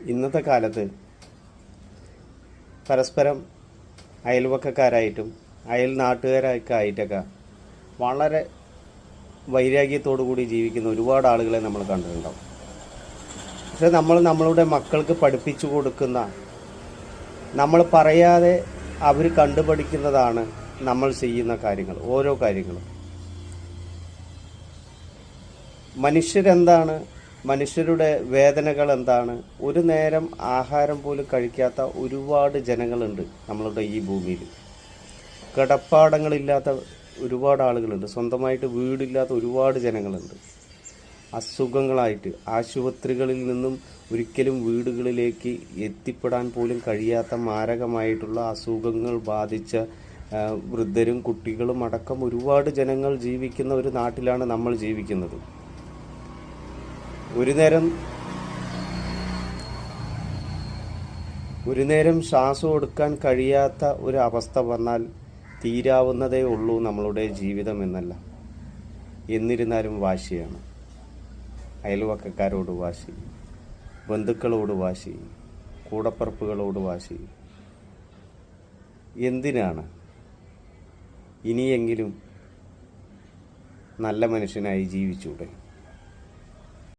ഇന്നത്തെ കാലത്ത് പരസ്പരം അയൽവക്കക്കാരായിട്ടും അയൽ നാട്ടുകാരൊക്കെ ആയിട്ടൊക്കെ വളരെ വൈരാഗ്യത്തോടു കൂടി ജീവിക്കുന്ന ഒരുപാട് ആളുകളെ നമ്മൾ കണ്ടിട്ടുണ്ടാവും. പക്ഷെ നമ്മൾ നമ്മളുടെ മക്കൾക്ക് പഠിപ്പിച്ചു കൊടുക്കുന്ന നമ്മൾ പറയാതെ അവർ കണ്ടുപഠിക്കുന്നതാണ് നമ്മൾ ചെയ്യുന്ന കാര്യങ്ങൾ ഓരോ കാര്യങ്ങളും. മനുഷ്യരെന്താണ് മനുഷ്യരുടെ വേദനകൾ എന്താണ്? ഒരു നേരം ആഹാരം പോലും കഴിക്കാത്ത ഒരുപാട് ജനങ്ങളുണ്ട് നമ്മളുടെ ഈ ഭൂമിയിൽ. കിടപ്പാടങ്ങളില്ലാത്ത ഒരുപാട് ആളുകളുണ്ട്. സ്വന്തമായിട്ട് വീടില്ലാത്ത ഒരുപാട് ജനങ്ങളുണ്ട്. അസുഖങ്ങളായിട്ട് ആശുപത്രികളിൽ നിന്നും ഒരിക്കലും വീടുകളിലേക്ക് എത്തിപ്പെടാൻ പോലും കഴിയാത്ത മാരകമായിട്ടുള്ള അസുഖങ്ങൾ ബാധിച്ച വൃദ്ധരും കുട്ടികളും അടക്കം ഒരുപാട് ജനങ്ങൾ ജീവിക്കുന്ന ഒരു നാട്ടിലാണ് നമ്മൾ ജീവിക്കുന്നത്. ഒരു നേരം ഒരു നേരം ശ്വാസം എടുക്കാൻ കഴിയാത്ത ഒരു അവസ്ഥ വന്നാൽ തീരാവുന്നതേ ഉള്ളൂ നമ്മളുടെ ജീവിതം എന്നല്ല. എന്നിരുന്നാലും വാശിയാണ്. അയൽവക്കക്കാരോട് വാശി ബന്ധുക്കളോട് വാശി കൂടപ്പറപ്പുകളോട് വാശി. എന്തിനാണ് ഇനിയെങ്കിലും നല്ല മനുഷ്യനായി ജീവിച്ചൂടെ?